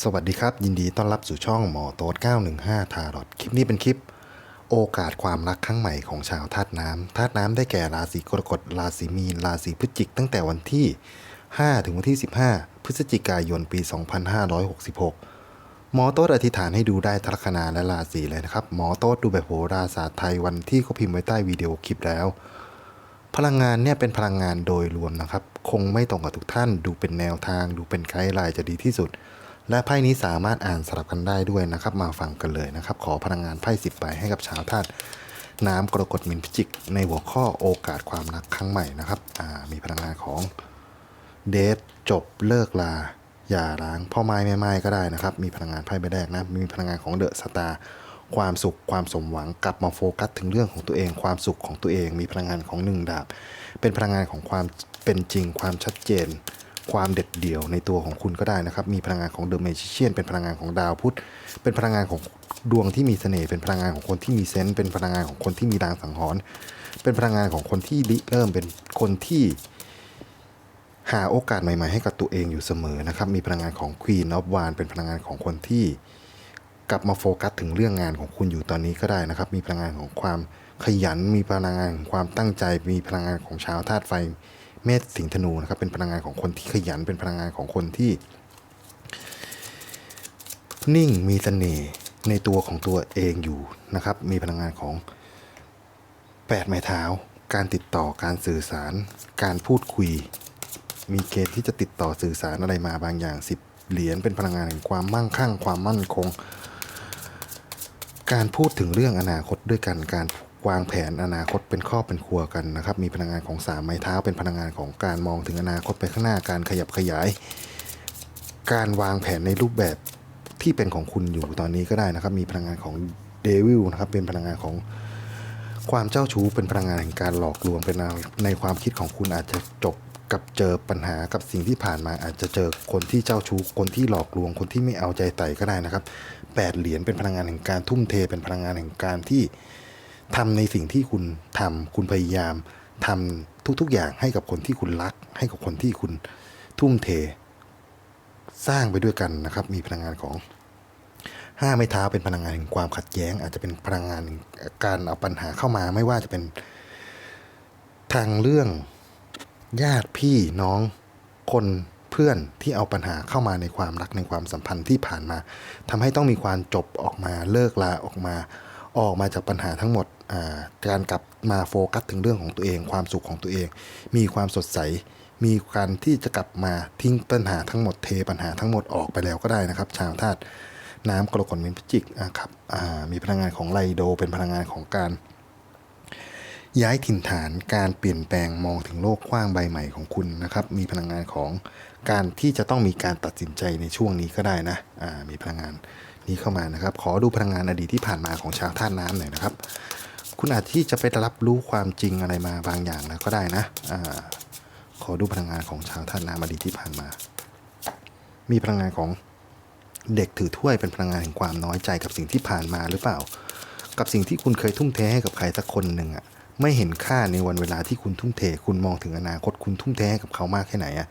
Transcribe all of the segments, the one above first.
สวัสดีครับ ยินดีต้อนรับสู่ช่องหมอโต๊ด915 ทารอดคลิปนี้เป็นคลิป โอกาสความรักครั้งใหม่ของชาวธาตุน้ำธาตุน้ำได้แก่ราศีกรกฎราศีมีนราศีพฤศจิกตั้งแต่วันที่ 5 ถึงวันที่ 15 พฤศจิกายนปี 2566 หมอโต๊ดอธิษฐานให้ดูได้ทัลคนาและราศีเลยนะครับ หมอโต๊ดดูแบบโหราศาสตร์ไทยวันที่เขาพิมพ์ไว้ใต้วิดีโอคลิปแล้ว พลังงานเนี่ยเป็นพลังงานโดยรวมนะครับ คงไม่ตรงกับทุกท่าน ดูเป็นแนวทาง ดูเป็นไกด์ไลน์จะดีที่สุด และไพ่นี้สามารถอ่านสลับกันได้ด้วยนะครับ มาฟังกันเลยนะครับ ขอพลังงานไพ่สิบใบให้กับชาวธาตุน้ำกรกฎมินพิจิก ในหัวข้อโอกาสความรักครั้งใหม่นะครับมีพลังงานของเดทจบเลิกลาอย่าร้างพ่อไม้แม่ไม้ก็ได้นะครับ มีพลังงานไพ่ใบแรกนะ มีพลังงานของเดอะสตาร์ความสุขความสมหวังกลับมาโฟกัสถึงเรื่องของตัวเอง ความสุขของตัวเอง มีพลังงานของหนึ่งดาบ เป็นพลังงานของความเป็นจริงความชัดเจน ความเด็ดเดี่ยวในตัวของคุณก็ได้นะครับ มีพลังงานของเดอะเมจิเชียนเป็นพลังงานของดาวพุธ เป็นพลังงานของดวงที่มีเสน่ห์ เป็นพลังงานของคนที่มีเซนส์ เป็นพลังงานของคนที่มีรางสังหรณ์ เป็นพลังงานของคนที่ริเริ่ม เป็นคนที่หาโอกาสใหม่ๆให้กับตัวเองอยู่เสมอนะครับ มีพลังงานของ Queen of w a n เป็นพลังงานของคนที่กลับมาโฟกัสถึงเรื่องงานของคุณอยู่ตอนนี้ก็ได้นะครับ มีพลังงานของความขยัน มีพลังงานของความตั้งใจ มีพลังงานของชาวธาตุไฟ เมษสิงห์ธนูนะครับเป็นพลังงานของคนที่ขยันเป็นพลังงานของคนที่ นิ่งมีเสน่ห์ในตัวของตัวเองอยู่นะครับ มีพลังงานของแปดไม้เท้า การติดต่อการสื่อสาร การพูดคุย มีเกณฑ์ที่จะติดต่อสื่อสารอะไรมาบางอย่างสิบเหรียญเป็นพลังงานแห่งความมั่งคั่ง ความมั่นคง การพูดถึงเรื่องอนาคตด้วยกันการ วางแผนอนาคตเป็นครอบเป็นครัวกันนะครับ มีพลังงานของสามไม้เท้า เป็นพลังงานของการมองถึงอนาคตไปข้างหน้าการขยับขยาย การวางแผนในรูปแบบที่เป็นของคุณอยู่ตอนนี้ก็ได้นะครับ มีพลังงานของเดวิลนะครับ เป็นพลังงานของความเจ้าชู้เป็นพลังงานแห่งการหลอกลวงเป็นในความคิดของคุณอาจจะจบกับเจอปัญหากับสิ่งที่ผ่านมาอาจจะเจอคนที่เจ้าชู้คนที่หลอกลวงคนที่ไม่เอาใจใส่ก็ได้นะครับแปดเหรียญเป็นพลังงานแห่งการทุ่มเทเป็นพลังงานแห่งการที่ ทำในสิ่งที่คุณทำคุณพยายามทำทุกๆอย่างให้กับคนที่คุณรัก ให้กับคนที่คุณทุ่มเท สร้างไปด้วยกันนะครับ มีพลังงานของห้าไม้เท้าเป็นพลังงานแห่งความขัดแย้ง อาจจะเป็นพลังงานการเอาปัญหาเข้ามาไม่ว่าจะเป็นทางเรื่องญาติพี่น้องคนเพื่อนที่เอาปัญหาเข้ามาในความรักในความสัมพันธ์ที่ผ่านมาทำให้ต้องมีความจบออกมาเลิกลาออกมา ออกมาจากปัญหาทั้งหมด การกลับมาโฟกัสถึงเรื่องของตัวเอง ความสุขของตัวเอง มีความสดใส มีการที่จะกลับมาทิ้งปัญหาทั้งหมดเทปัญหาทั้งหมดออกไปแล้วก็ได้นะครับ ชาวธาตุน้ำกรกฎมินพิจิกอะครับมีพลังงานของไลโด เป็นพลังงานของการ ย้ายถิ่นฐานการเปลี่ยนแปลงมองถึงโลกกว้างใบใหม่ของคุณนะครับ มีพลังงานของการที่จะต้องมีการตัดสินใจในช่วงนี้ก็ได้นะมีพลังงานนี้เข้ามานะครับ ขอดูพลังงานอดีตที่ผ่านมาของชาวธาตุน้ำหน่อยนะครับ คุณอาจที่จะไปรับรู้ความจริงอะไรมาบางอย่างแล้วก็ได้นะอขอดูพลังงานของชาวธาตุน้ำอดีตที่ผ่านมา มีพลังงานของเด็กถือถ้วยเป็นพลังงานแห่งความน้อยใจกับสิ่งที่ผ่านมาหรือเปล่า กับสิ่งที่คุณเคยทุ่มเทให้กับใครสักคนหนึ่งอะไม่เห็นค่าในวันเวลาที่คุณทุ่มเท คุณมองถึงอนาคตคุณทุ่มเทให้กับเขามากแค่ไหนอะ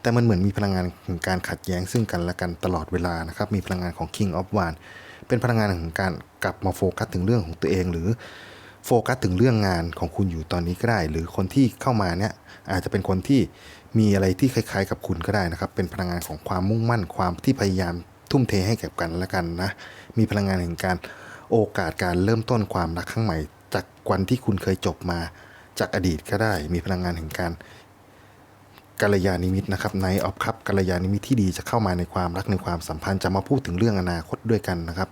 แต่มันเหมือนมีพลังงานแห่งการขัดแย้งซึ่งกันและกันตลอดเวลานะครับ มีพลังงานของ King of w a n เป็นพลังงานของการกลับมาโฟกัสถึงเรื่องของตัวเองหรือ โฟกัสถึงเรื่องงานของคุณอยู่ตอนนี้ก็ได้ หรือคนที่เข้ามาเนี่ยอาจจะเป็นคนที่มีอะไรที่คล้าย ๆ กับคุณก็ได้นะครับ เป็นพลังงานของความมุ่งมั่นความที่พยายามทุ่มเทให้แก่กันและกันนะ มีพลังงานแห่งการโอกาสการเริ่มต้นความรักครั้งใหม่ จากวันที่คุณเคยจบมาจากอดีตก็ได้ มีพลังงานแห่งการ กัลยาณิมิตนะครับในออฟครับกัลยาณิมิตที่ดีจะเข้ามาในความรักในความสัมพันธ์จะมาพูดถึงเรื่องอนาคตด้วยกันนะครับ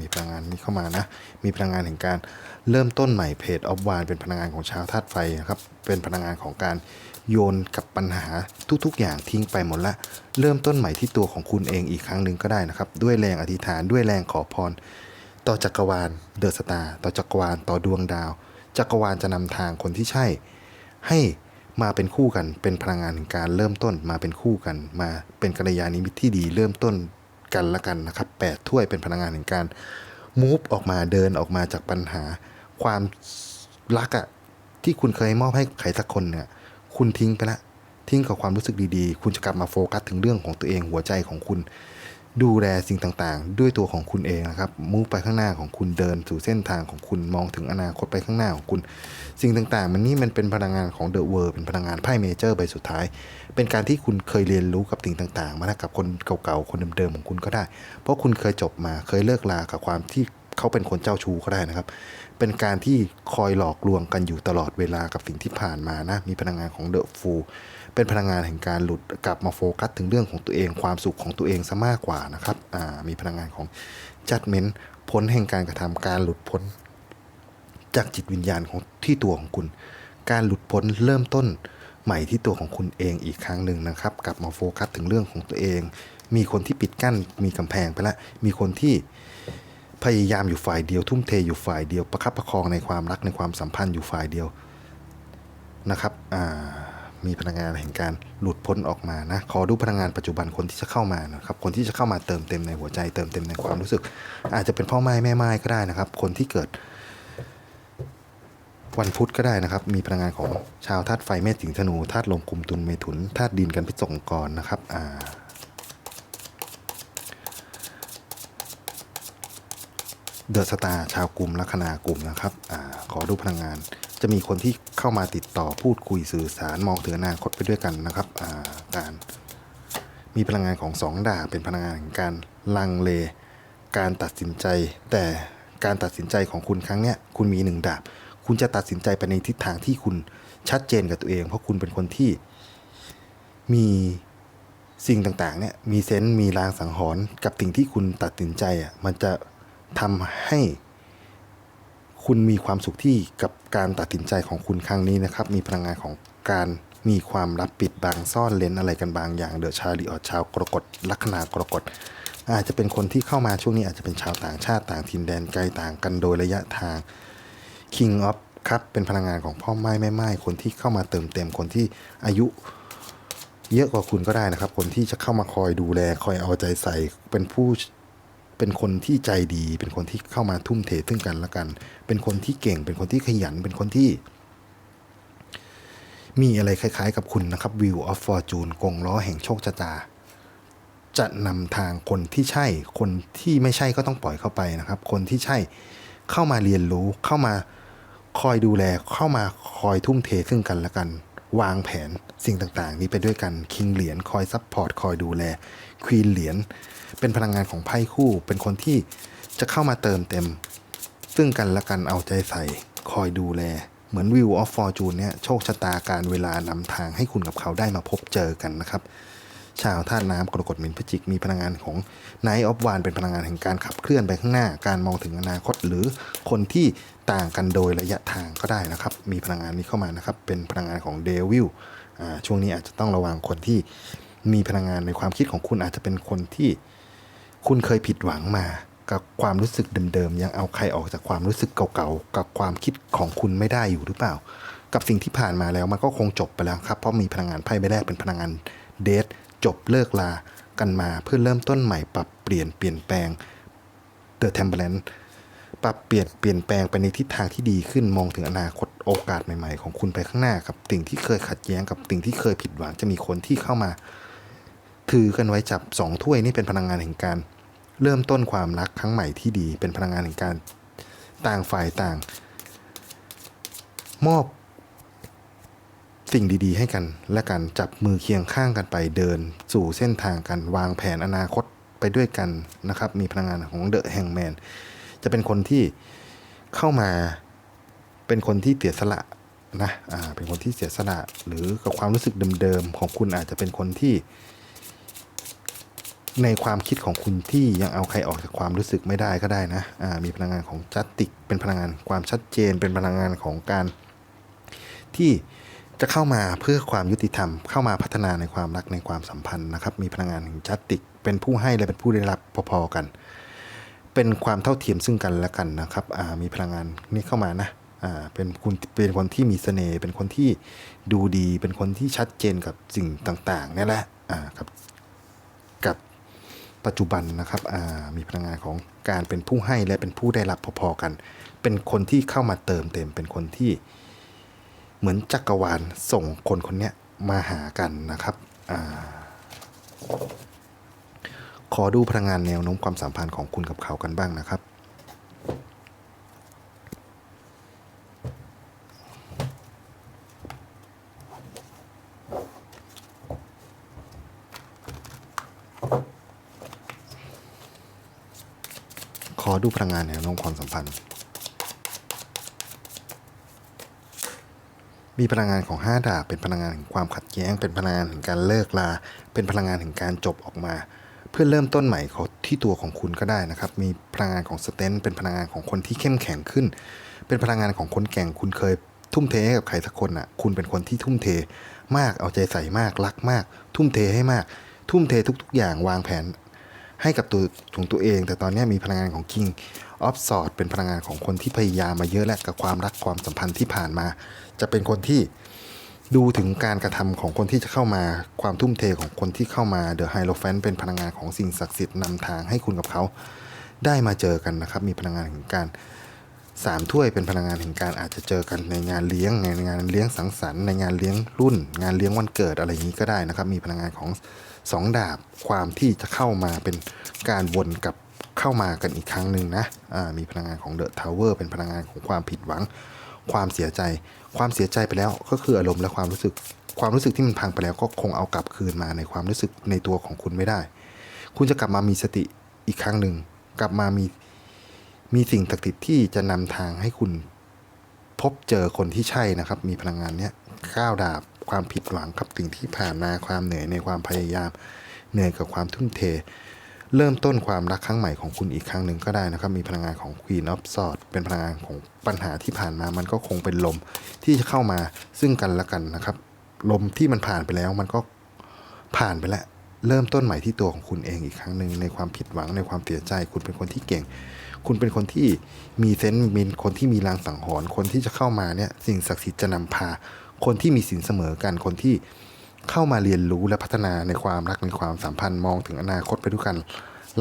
มีพลังงานนี้เข้ามานะ มีพลังงานแห่งการเริ่มต้นใหม่เพจออฟวานเป็นพลังงานของชาวธาตุไฟนะครับเป็นพลังงานของการโยนกับปัญหาทุกๆ อย่างทิ้งไปหมดละ เริ่มต้นใหม่ที่ตัวของคุณเองอีกครั้งหนึ่งก็ได้นะครับ ด้วยแรงอธิษฐานด้วยแรงขอพร ต่อจักรวาลเดอะสตาร์ต่อจักรวาลต่อดวงดาว จักรวาลจะนำทางคนที่ใช่ ให้ มาเป็นคู่กัน เป็นพลังงานแห่งการเริ่มต้นมาเป็นคู่กัน มาเป็นกัลยาณมิตรที่ดีเริ่มต้นกันละกันนะครับแปดถ้วยเป็นพลังงานแห่งการมูฟออกมาเดินออกมาจากปัญหา ความรักอะที่คุณเคยมอบให้ใครสักคนเนี่ย คุณทิ้งไปละทิ้งกับความรู้สึกดีๆ คุณจะกลับมาโฟกัสถึงเรื่องของตัวเองหัวใจของคุณ ดูแลสิ่งต่างๆ ด้วยตัวของคุณเองนะครับมุ่งไปข้างหน้าของคุณเดินสู่เส้นทางของคุณมองถึงอนาคตไปข้างหน้าของคุณ สิ่งต่างๆ มันนี่มันเป็นพลังงานของเดอะเวิร์เป็นพลังงานไพ่เมเจอร์ใบสุดท้าย เป็นการที่คุณเคยเรียนรู้กับสิ่งต่างๆ มาแล้วกับคนเก่าๆคนเดิมๆของคุณก็ได้ เพราะคุณเคยจบมาเคยเลิกลากับความที่ เขาเป็นคนเจ้าชู้ก็ได้นะครับ เป็นการที่คอยหลอกลวงกันอยู่ตลอดเวลากับสิ่งที่ผ่านมานะ มีพลังงานของเดอะฟูเป็นพลังงานแห่งการหลุดกลับมาโฟกัสถึงเรื่องของตัวเองความสุขของตัวเองซะมากกว่านะครับอ่ามีพลังงานของจัดเมนผลแห่งการกระทำการหลุดพ้น จากจิตวิญญาณของที่ตัวของคุณ การหลุดพ้นเริ่มต้นใหม่ที่ตัวของคุณเองอีกครั้งหนึ่งนะครับ กลับมาโฟกัสถึงเรื่องของตัวเอง มีคนที่ปิดกั้นมีกำแพงไปล้วมีคนที่ พยายามอยู่ฝ่ายเดียว ทุ่มเทอยู่ฝ่ายเดียว ประคับประคองในความรักในความสัมพันธ์อยู่ฝ่ายเดียวนะครับมีพลังงานแห่งการหลุดพ้นออกมานะขอดูพลังงานปัจจุบันคนที่จะเข้ามานะครับคนที่จะเข้ามาเติมเต็มในหัวใจเติมเต็มในความรู้สึก อาจจะเป็นพ่อไม้แม่ไม้ก็ได้นะครับ คนที่เกิด วันพุธก็ได้นะครับ มีพลังงานของชาวธาตุไฟเมษสิงห์ธนูธาตุลมกุมตุลเมถุนธาตุดินกันพิษสงกรนะครับอ่า เดอะสตาร์ชาวกลุ่มลัคนากลุ่มนะครับอขอดูพลังงาน จะมีคนที่เข้ามาติดต่อพูดคุยสื่อสารมองถึงอนาคตไปด้วยกันนะครับาการมีพลังงานของสองดาบเป็นพลังงานของการลังเล การตัดสินใจ แต่การตัดสินใจของคุณครั้งเนี้ยคุณมีหนึ่งดาบ คุณจะตัดสินใจไปในทิศทางที่คุณชัดเจนกับตัวเอง เพราะคุณเป็นคนที่มีสิ่งต่างๆเนี่ยมีเซนส์มีรางสังหรณ์กับสิ่งที่คุณตัดสินใจอะมันจะ ทำให้คุณมีความสุขที่กับการตัดสินใจของคุณครั้งนี้นะครับ มีพลังงานของการมีความลับปิดบังซ่อนเลนอะไรกันบางอย่างเดือชาลีออดชาวกรกฎลัคนากรกฎอาจจะเป็นคนที่เข้ามาช่วงนี้อาจจะเป็นชาวต่างชาติต่างถิ่นแดนไกลต่างกันโดยระยะทาง King of ครับเป็นพลังงานของพ่อไม้แม่ไม้คนที่เข้ามาเติมเต็มคนที่อายุ เยอะกว่าคุณก็ได้นะครับ คนที่จะเข้ามาคอยดูแลคอยเอาใจใส่เป็นผู้ เป็นคนที่ใจดี เป็นคนที่เข้ามาทุ่มเทซึ่งกันและกัน เป็นคนที่เก่ง เป็นคนที่ขยัน เป็นคนที่ มีอะไรคล้ายๆ กับคุณนะครับ Wheel of Fortune กงล้อแห่งโชคชะตา จะนำทางคนที่ใช่ คนที่ไม่ใช่ก็ต้องปล่อยเข้าไปนะครับ คนที่ใช่เข้ามาเรียนรู้เข้ามาคอยดูแลเข้ามาคอยทุ่มเทซึ่งกันและกัน วางแผนสิ่งต่างๆ นี้ไปด้วยกันคิงเหรียญคอยซัพพอร์ตคอยดูแลควีนเหรียญเป็นพลังงานของไพ่คู่ เป็นคนที่จะเข้ามาเติมเต็ม ซึ่งกันและกันเอาใจใส่คอยดูแล เหมือนวิวออฟฟอร์จูนเนี่ยโชคชะตาการเวลานำทางให้คุณกับเขาได้มาพบเจอกันนะครับ ชาวธาตุน้ำกรกฎมินพจิก มีพลังงานของ Night of One เป็นพลังงานแห่งการขับเคลื่อนไปข้างหน้า การมองถึงอนาคตหรือคนที่ต่างกันโดยระยะทางก็ได้นะครับ มีพลังงานนี้เข้ามานะครับ เป็นพลังงานของเดวิลช่วงนี้อาจจะต้องระวังคนที่มีพลังงานในความคิดของคุณอาจจะเป็นคนที่คุณเคยผิดหวังมากับความรู้สึกเดิมๆยังเอาใครออกจากความรู้สึกเก่าๆกับความคิดของคุณไม่ได้อยู่หรือเปล่า กับสิ่งที่ผ่านมาแล้วมันก็คงจบไปแล้วครับเพราะมีพลังงานไพ่ใบแรกเป็นพลังงานเดท จบเลิกลากันมาเพื่อเริ่มต้นใหม่ปรับเปลี่ยนเปลี่ยนแปลง The Temperance ปรับเปลี่ยนเปลี่ยนแปลงไปในทิศทางที่ดีขึ้นมองถึงอนาคตโอกาสใหม่ ๆ ของคุณไปข้างหน้ากับสิ่งที่เคยขัดแย้งกับสิ่งที่เคยผิดหวังจะมีคนที่เข้ามา ถือกันไว้จับสองถ้วยนี่เป็นพลังงานแห่งการ เริ่มต้นความรักครั้งใหม่ที่ดี เป็นพลังงานแห่งการต่างฝ่ายต่าง มอบ สิ่งดีๆ ให้กันและกันจับมือเคียงข้างกันไปเดิน สู่เส้นทางกันวางแผนอนาคตไปด้วยกันนะครับ มีพลังงานของเดอะแฮงแมนจะเป็นคนที่เข้ามาเป็นคนที่เสียสละนะอ่าเป็นคนที่เสียสละหรือกับความรู้สึกเดิมๆของคุณอาจจะเป็นคนที่ ในความคิดของคุณที่ยังเอาใครออกจากความรู้สึกไม่ได้ก็ได้นะอ่ามีพลังงานของจัตติกเป็นพลังงานความชัดเจนเป็นพลังงานของการที่ จะเข้ามาเพื่อความยุติธรรม เข้ามาพัฒนาในความรักในความสัมพันธ์นะครับ มีพลังงานแห่งจัตติก เป็นผู้ให้และเป็นผู้ได้รับพอๆกัน เป็นความเท่าเทียมซึ่งกันและกันนะครับมีพลังงานนี้เข้ามานะเป็นคุณเป็นคนที่มีเสน่ห์เป็นคนที่ดูดี เป็นคนที่ชัดเจนกับสิ่งต่างๆนี่แหละกับกับปัจจุบันนะครับมีพลังงานของการเป็นผู้ให้และเป็นผู้ได้รับพอๆกัน เป็นคนที่เข้ามาเติมเต็ม เป็นคนที่ เหมือนจักรวาลส่งคนคนนี้มาหากันนะครับอขอดูพลังงานแนวโน้มความสัมพันธ์ของคุณกับเขากันบ้างนะครับขอดูพลังงานแนวโน้มความสัมพันธ์ มีพลังงานของ 5 ดาบเป็นพลังงานแห่งความขัดแย้ง เป็นพลังงานแห่งการเลิกลา เป็นพลังงานแห่งการจบออกมา เพื่อเริ่มต้นใหม่ของที่ตัวของคุณก็ได้นะครับ มีพลังงานของสเตนเป็นพลังงานของคนที่เข้มแข็งขึ้น เป็นพลังงานของคนแก่งคุณเคยทุ่มเทให้กับใครสักคนอะ คุณเป็นคนที่ทุ่มเทมาก เอาใจใส่มาก รักมาก ทุ่มเทให้มาก ทุ่มเททุก ๆ อย่างวางแผน ให้กับตัวของตัวเอง แต่ตอนนี้มีพลังงานของ King of s w o r d เป็นพลังงานของคนที่พยายามมาเยอะและกับความรักความสัมพันธ์ที่ผ่านมา จะเป็นคนที่ดูถึงการกระทำของคนที่จะเข้ามาความทุ่มเทของคนที่เข้ามา The h i e r o p h a n t เป็นพลังงานของสิ่งศักดิ์สิทธิ์นำทางให้คุณกับเขาได้มาเจอกันนะครับ มีพลังงานแห่งการสามถ้วยเป็นพลังงานแห่งการอาจจะเจอกันในงานเลี้ยงในงานเลี้ยงสังสรรค์ในงานเลี้ยงรุ่น งานเลี้ยงวันเกิดอะไรอย่างนี้ก็ได้นะครับ มีพลังงานของสองดาบความที่จะเข้ามาเป็นการวนกลับเข้ามากันอีกครั้งหนึ่งนะอ่ามีพลังงานของเดอะทาวเวอร์เป็นพลังงานของความผิดหวัง ความเสียใจ ความเสียใจไปแล้วก็คืออารมณ์และความรู้สึก ความรู้สึกที่มันพังไปแล้วก็คงเอากลับคืนมาในความรู้สึกในตัวของคุณไม่ได้ คุณจะกลับมามีสติอีกครั้งหนึ่ง กลับมามีมีสิ่งศักดิ์สิทธิ์ที่จะนำทางให้คุณพบเจอคนที่ใช่นะครับ มีพลังงานเนี้ยก้าวดาบความผิดหวังกับสิ่งที่ผ่านมาความเหนื่อยในความพยายาม เหนื่อยกับความทุ่มเท เริ่มต้นความรักครั้งใหม่ของคุณอีกครั้งหนึ่งก็ได้นะครับ มีพลังงานของ Queen of Swords เป็นพลังงานของปัญหาที่ผ่านมา มันก็คงเป็นลมที่จะเข้ามาซึ่งกันและกันนะครับ ลมที่มันผ่านไปแล้วมันก็ผ่านไปแล้ว เริ่มต้นใหม่ที่ตัวของคุณเองอีกครั้งหนึ่งในความผิดหวังในความเสียใจ คุณเป็นคนที่เก่ง คุณเป็นคนที่มีเซนส์มีคนที่มีรางสังหรณ์คนที่จะเข้ามาเนี่ยสิ่งศักดิ์สิทธิ์จะนำพา คนที่มีสินเสมอกันคนที่ เข้ามาเรียนรู้และพัฒนาในความรักในความสัมพันธ์มองถึงอนาคตไปด้วยกัน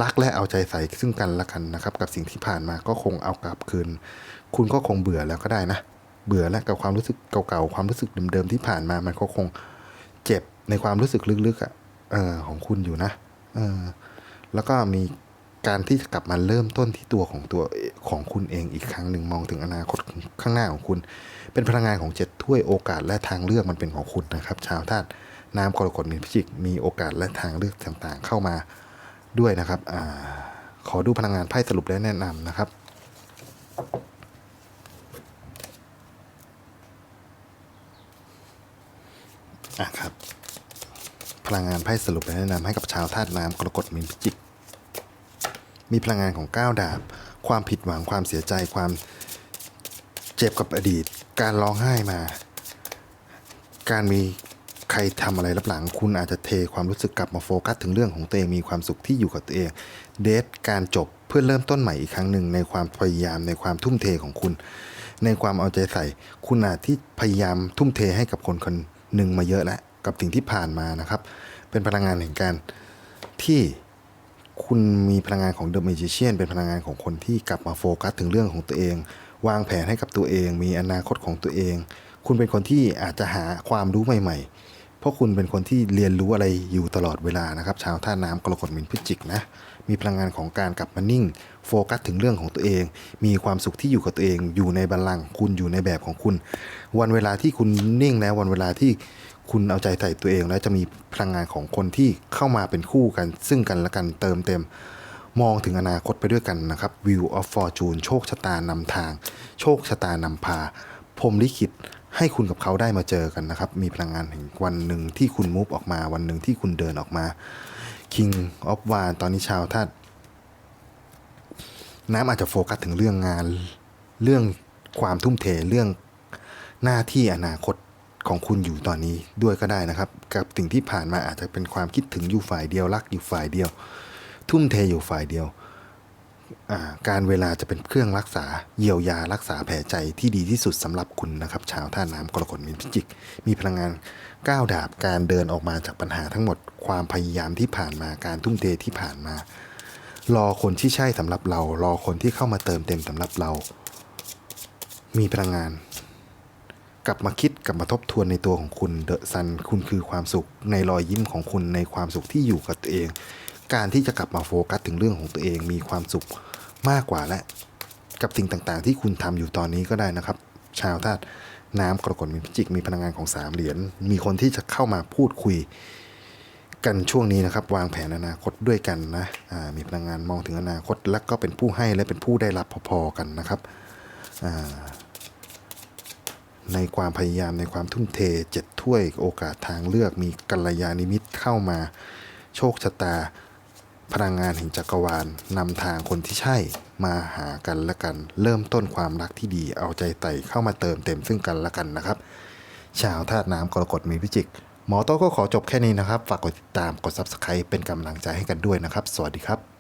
รักและเอาใจใส่ซึ่งกันและกันนะครับ กับสิ่งที่ผ่านมาก็คงเอากลับคืน คุณก็คงเบื่อแล้วก็ได้นะ เบื่อแล้วกับความรู้สึกเก่าๆความรู้สึกเดิมๆที่ผ่านมามันก็คงเจ็บในความรู้สึกลึกๆอะเออของคุณอยู่นะเออแล้วก็มีการที่จะกลับมาเริ่มต้นที่ตัวของตัวของคุณเองอีกครั้งหนึ่งมองถึงอนาคตข้างหน้าของคุณ เป็นพลังงานของเจ็ดถ้วยโอกาสและทางเลือกมันเป็นของคุณนะครับ ชาวธาตุ น้ำกรกฎมีนพิจิกมีโอกาสและทางเลือกต่างๆ เข้ามาด้วยนะครับอขอดูพลังงานไพ่สรุปและแนะนำนะครับอะครับ พลังงานไพ่สรุปและแนะนำให้กับชาวธาตุน้ำกรกฎมีนพิจิก มีพลังงานของก้าวดาบ ความผิดหวังความเสียใจความเจ็บกับอดีต การร้องไห้มา การมี ครทำอะไรรับหลัง คุณอาจจะเทความรู้สึกกลับมาโฟกัสถึงเรื่องของตัวเองมีความสุขที่อยู่กับตัวเอง เดทการจบเพื่อเริ่มต้นใหม่อีกครั้งหนึ่งในความพยายามในความทุ่มเทของคุณ ในความเอาใจใส่ คุณอาจที่พยายามทุ่มเทให้กับคนคนหนึ่งมาเยอะแล้วกับสิ่งที่ผ่านมานะครับ เป็นพลังงานแห่งการที่คุณมีพลังงานของ The Magician เป็นพลังงานของคนที่กลับมาโฟกัสถึงเรื่องของตัวเอง วางแผนให้กับตัวเอง มีอนาคตของตัวเอง คุณเป็นคนที่อาจจะหาความรู้ใหม่ ๆ ราะคุณเป็นคนที่เรียนรู้อะไรอยู่ตลอดเวลานะครับชาวท่าน้ำกรกฎมินพิจิกนะมีพลังงานของการกลับมานิ่ง โฟกัสถึงเรื่องของตัวเอง มีความสุขที่อยู่กับตัวเอง อยู่ในบัลลังก์คุณอยู่ในแบบของคุณ วันเวลาที่คุณนิ่งแล้ววันเวลาที่คุณเอาใจใส่ตัวเอง แล้วจะมีพลังงานของคนที่เข้ามาเป็นคู่กัน ซึ่งกันและกันเติมเต็ม มองถึงอนาคตไปด้วยกันนะครับ View of Fortune โชคชะตานำทาง โชคชะตานำพาพรมลิขิต ให้คุณกับเขาได้มาเจอกันนะครับ มีพลังงานแห่งวันหนึ่งที่คุณมูฟออกมา วันหนึ่งที่คุณเดินออกมา King of w a n ตอนนี้ชาวธาตุน้ำอาจจะโฟกัสถึงเรื่องงาน เรื่องความทุ่มเทเรื่องหน้าที่อนาคตของคุณอยู่ตอนนี้ด้วยก็ได้นะครับ กับสิ่งที่ผ่านมาอาจจะเป็นความคิดถึงอยู่ฝ่ายเดียวรักอยู่ฝ่ายเดียว ทุ่มเทอยู่ฝ่ายเดียว การเวลาจะเป็นเครื่องรักษาเยียวยารักษาแผลใจที่ดีที่สุดสำหรับคุณนะครับ ชาวท่าน้ำกรกฎมีนพิจิก มีพลังงานก้าวดาบการเดินออกมาจากปัญหาทั้งหมดความพยายามที่ผ่านมาการทุ่มเทที่ผ่านมา รอคนที่ใช่สำหรับเรา รอคนที่เข้ามาเติมเต็มสำหรับเรา มีพลังงาน กลับมาคิดกลับมาทบทวนในตัวของคุณเดอะซันคุณคือความสุขในรอยยิ้มของคุณในความสุขที่อยู่กับตัวเอง การที่จะกลับมาโฟกัสถึงเรื่องของตัวเองมีความสุขมากกว่าและ กับสิ่งต่างๆ ที่คุณทำอยู่ตอนนี้ก็ได้นะครับ ชาวธาตุน้ำกรกฎมีพิจิกมีพลังงานของสามเหรียญมีคนที่จะเข้ามาพูดคุยกันช่วงนี้นะครับ วางแผนอนาคตด้วยกันนะมีพลังงานมองถึงอนาคต และก็เป็นผู้ให้และเป็นผู้ได้รับพอๆกันนะครับในความพยายามในความทุ่มเทเจ็ดถ้วยโอกาสทางเลือกมีกัลยาณมิตรเข้ามา โชคชะตา พลังงานแห่งจักรวาลนำทางคนที่ใช่ มาหากันและกัน เริ่มต้นความรักที่ดีเอาใจใส่เข้ามาเติมเต็มซึ่งกันและกันนะครับ ชาวธาตุน้ำกรกฎมีพิจิก หมอโต้ก็ขอจบแค่นี้นะครับ ฝากกดติดตามกด Subscribe เป็นกำลังใจให้กันด้วยนะครับ สวัสดีครับ